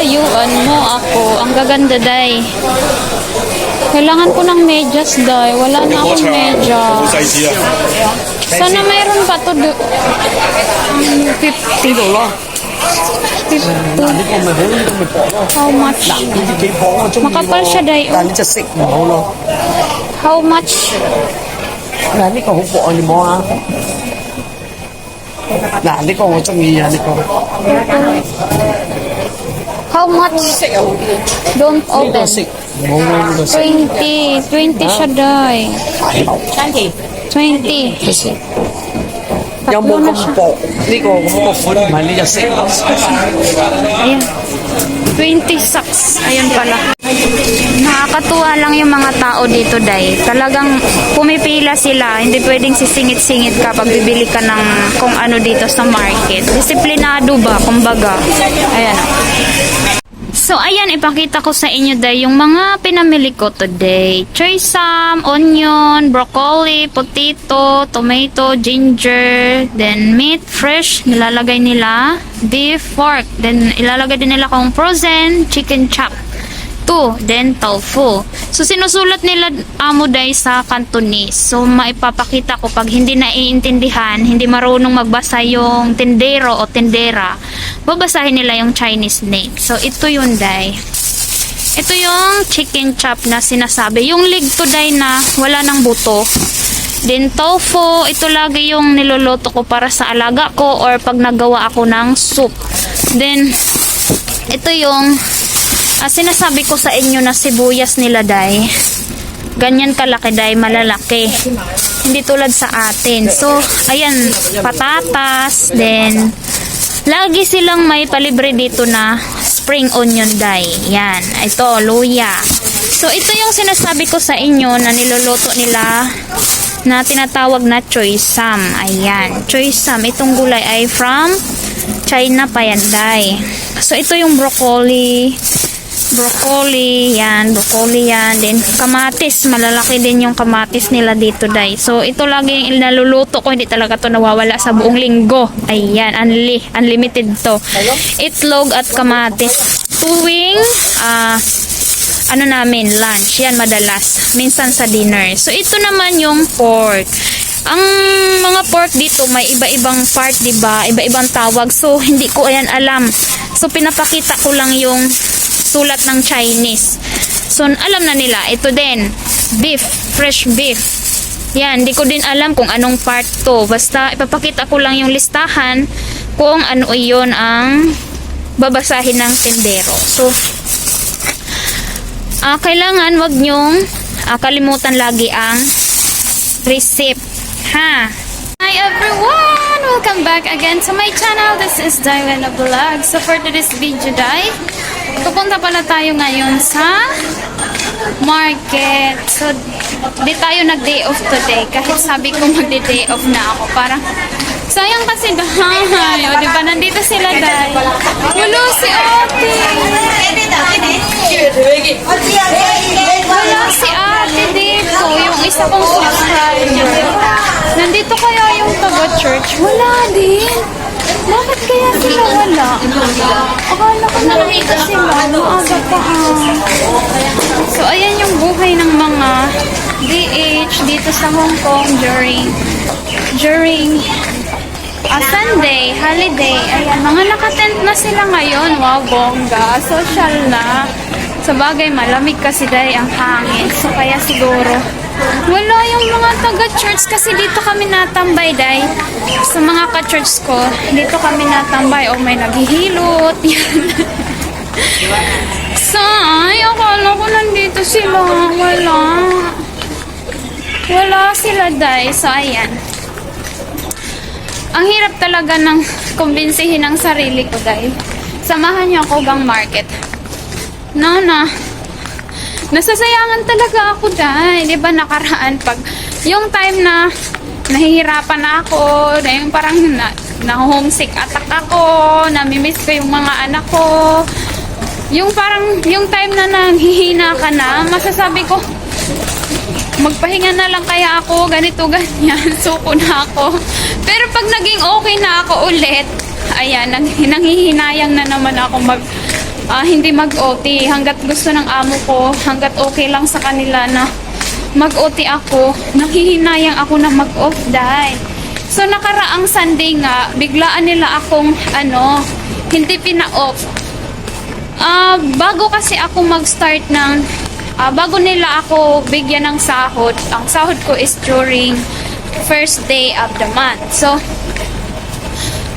paglayuan mo ako. Ang gaganda, day. Kailangan ko ng medyas, day. Wala na akong medyas. Sana mayroon pa to. Do- 50 dollar. 50. How much? Makapal siya, day. Oh. How much? Nah, ini kau buat ni mau ah. Nah, ini kau macam ni, ini kau. How much? Don't open. 20. 20 siya, day. 20. 20. Yung Tatlo na siya. po. Hindi ko kumukupo naman. Hindi pala. Nakakatuwa lang yung mga tao dito, Day. Talagang pumipila sila. Hindi pwedeng sisingit-singit ka pag bibili ka ng kung ano dito sa market. Disiplinado ba, kumbaga. Ayan. So, ayan, ipakita ko sa inyo, Day, yung mga pinamili ko today. Choy sam, onion, broccoli, potato, tomato, ginger, then meat, fresh, nilalagay nila, beef, pork, then ilalagay din nila kung frozen, chicken chop. Two, then tofu. So, sinusulat nila amo day sa Cantonese. So, maipapakita ko pag hindi naiintindihan, hindi marunong magbasa yung tindero o tindera, babasahin nila yung Chinese name. So, ito yun day. Ito yung chicken chop na sinasabi. Yung leg to day na wala ng buto. Then tofu, ito lagi yung niluluto ko para sa alaga ko or pag nagawa ako ng soup. Then, ito yung ah, sinasabi ko sa inyo na sibuyas nila day. Ganyan kalaki day, malalaki. Hindi tulad sa atin. So, ayan, patatas, then Lagi silang may palibre dito na spring onion dye. Yan. Ito, luya. So, ito yung sinasabi ko sa inyo na niluluto nila na tinatawag na choy sam. Ayan. Choy sam. Itong gulay ay from China pa yan, day. So, ito yung broccoli. Broccoli. Yan. Broccoli yan. Then, kamatis. Malalaki din yung kamatis nila dito, day. So, ito lagi naluluto ko. Hindi talaga to nawawala sa buong linggo. Ayan. Unli, unlimited to. Itlog at kamatis. Tuwing, ah, ano namin, lunch. Yan madalas. Minsan sa dinner. So, ito naman yung pork. Ang mga pork dito may iba-ibang part, ba? Iba-ibang tawag. So, hindi ko ayan alam. So, pinapakita ko lang yung sulat ng Chinese. So, alam na nila. Ito din. Beef. Fresh beef. Yan, hindi ko din alam kung anong part to. Basta, ipapakita ko lang yung listahan kung ano iyon ang babasahin ng tendero. So, Ah, kailangan wag nyong ah, kalimutan lagi ang receipt. Ha? Hi everyone! Welcome back again to my channel. This is Diana Vlog. So for today's video, Day, pupunta pala tayo ngayon sa market. So, di tayo nag-day off today. Kahit sabi ko mag-day off na ako. Parang, sayang kasi dahay. O, di ba? Nandito sila, Day. Lulu, si ate. Wala din. Bakit kaya sila wala? Akala ko nandito sila. Maaga pa ah. So, ayan yung buhay ng mga DH dito sa Hong Kong during during a Sunday, holiday. Ayan, mga nakatent na sila ngayon. Wow, bongga. Social na. Sa bagay, malamig kasi dahil ang hangin. So, kaya siguro, wala yung mga taga-church kasi dito kami natambay dahil sa mga ka-church ko, dito kami natambay o may naghihilot. Yan. Say, akala ko nandito sila. Wala. Wala sila, day. So, ayan. Ang hirap talaga ng kumbinsihin ng sarili ko, day. Samahan niyo ako gang market. No, na. Nasasayangan talaga ako, day. Di ba nakaraan pag yung time na nahihirapan na ako, na yung parang na, na homesick attack ako, namimiss ko yung mga anak ko, yung parang, yung time na nanghihina ka na, masasabi ko, magpahinga na lang kaya ako, ganito, ganyan, suko na ako. Pero pag naging okay na ako ulit, ayan, nang, nanghihinayang na naman ako mag, ah, hindi mag-OT. Hanggat gusto ng amo ko, hanggat okay lang sa kanila na mag-OT ako, nanghihinayang ako na mag-off dahil. So nakaraang Sunday nga, biglaan nila akong ano, hindi pina-off. Ah, bago kasi ako mag-start ng ah, bago nila ako bigyan ng sahod, ang sahod ko is during first day of the month. So,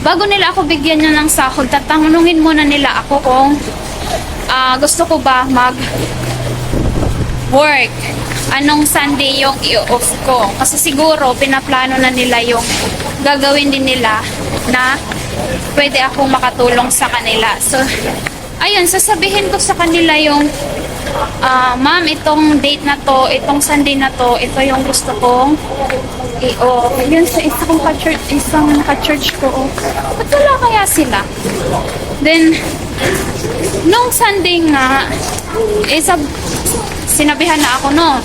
bago nila ako bigyan niya ng sahod, tatanungin muna nila ako kung ah, gusto ko ba mag work. Anong Sunday yung i-off ko. Kasi siguro, pinaplano na nila yung gagawin din nila na pwede akong makatulong sa kanila. So, ayun, sasabihin ko sa kanila yung ah, ma'am, itong date na to, itong Sunday na to, ito yung gusto kong i-off. Yun sa isang ka-church, isang ka-church ko. oh. Ba't wala kaya sila? Then, nung Sunday nga, isa, sinabihan na ako no,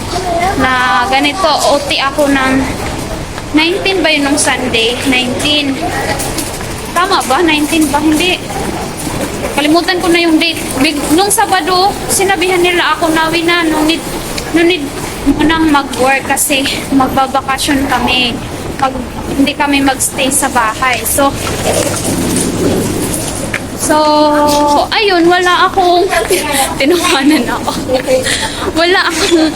na ganito, OT ako ng 19 ba yun nung Sunday? 19. Tama ba? 19 ba? Hindi. Kalimutan ko na yung date. Big, nung Sabado, sinabihan nila ako na na no need, no need mo nang mag-work kasi magbabakasyon kami. Mag, hindi kami magstay sa bahay. So, So, ayun, wala akong tinawanan ako. Wala akong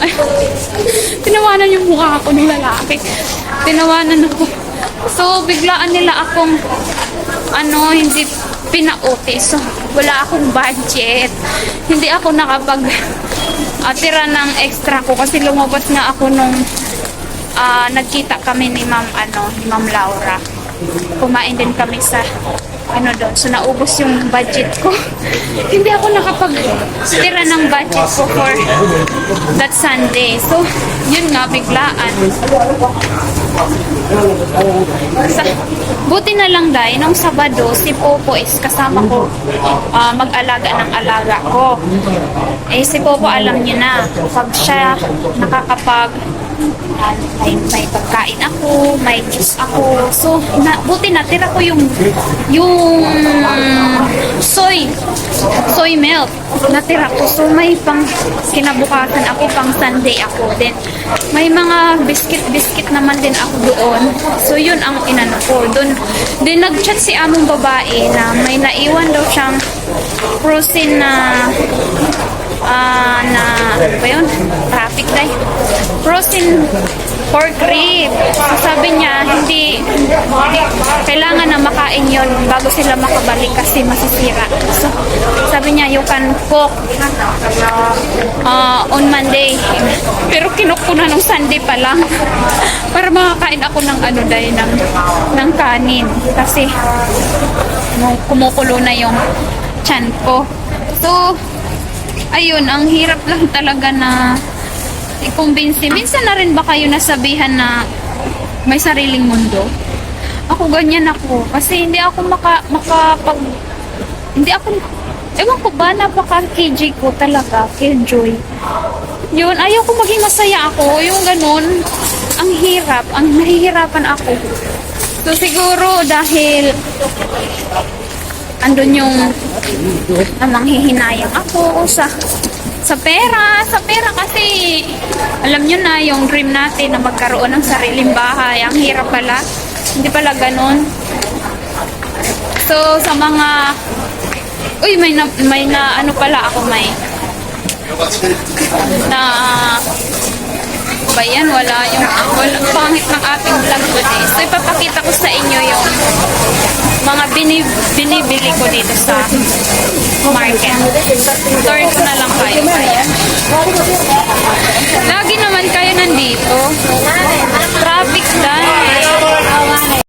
tinawanan yung mukha ko ng lalaki. Tinawanan ako. So, biglaan nila akong ano, hindi pina-OT. So, wala akong budget. Hindi ako nakapag ah, tira ng extra ko kasi lumabas nga ako nung ah, nagkita kami ni Ma'am ano, ni Ma'am Laura. Kumain din kami sa ano doon. So, naubos yung budget ko. Hindi ako nakapag-tira ng budget ko for that Sunday. So, yun nga, biglaan. Sa, buti na lang dahil, nung Sabado, si Popo is kasama ko ah, mag-alaga ng alaga ko. Eh, si Popo alam niya na, pag siya nakakapag ah, may, may pagkain ako, may juice ako. So, na, buti natira ko yung yung soy soy milk. Natira ko. So, may pang kinabukasan ako, pang Sunday ako. Then, may mga biscuit-biscuit naman din ako doon. So, yun ang inano ko. Doon, din nag-chat si among babae na may naiwan daw siyang frozen na ah na ano ba yun? Traffic dahil. Frozen pork rib. Sabi niya, hindi, kailangan na makain yon bago sila makabalik kasi masisira. So, sabi niya, you can cook ah, on Monday. Pero kinok ko na nung Sunday pa lang. Para makakain ako ng ano dahil ng, ng kanin. Kasi, kumukulo na yung chan ko. So, ayun, ang hirap lang talaga na i-convince. Minsan na rin ba kayo nasabihan na may sariling mundo? Ako ganyan ako. Kasi hindi ako maka, makapag... Hindi ako... Ewan ko ba, napaka-KJ ko talaga, killjoy. Yun, ayaw ko maging masaya ako. Yung ganun, ang hirap, ang nahihirapan ako. So siguro dahil andun yung namang hihinayang ako sa sa pera, sa pera kasi alam nyo na yung dream natin na magkaroon ng sariling bahay. Ang hirap pala. Hindi pala ganun. So sa mga Uy, may na, may na ano pala ako may na ba yan? Wala yung wala, pangit ng ating vlog binib binibili ko dito sa market. Sorry ko na lang kayo. Ayan. Lagi naman kayo nandito. Traffic dahil.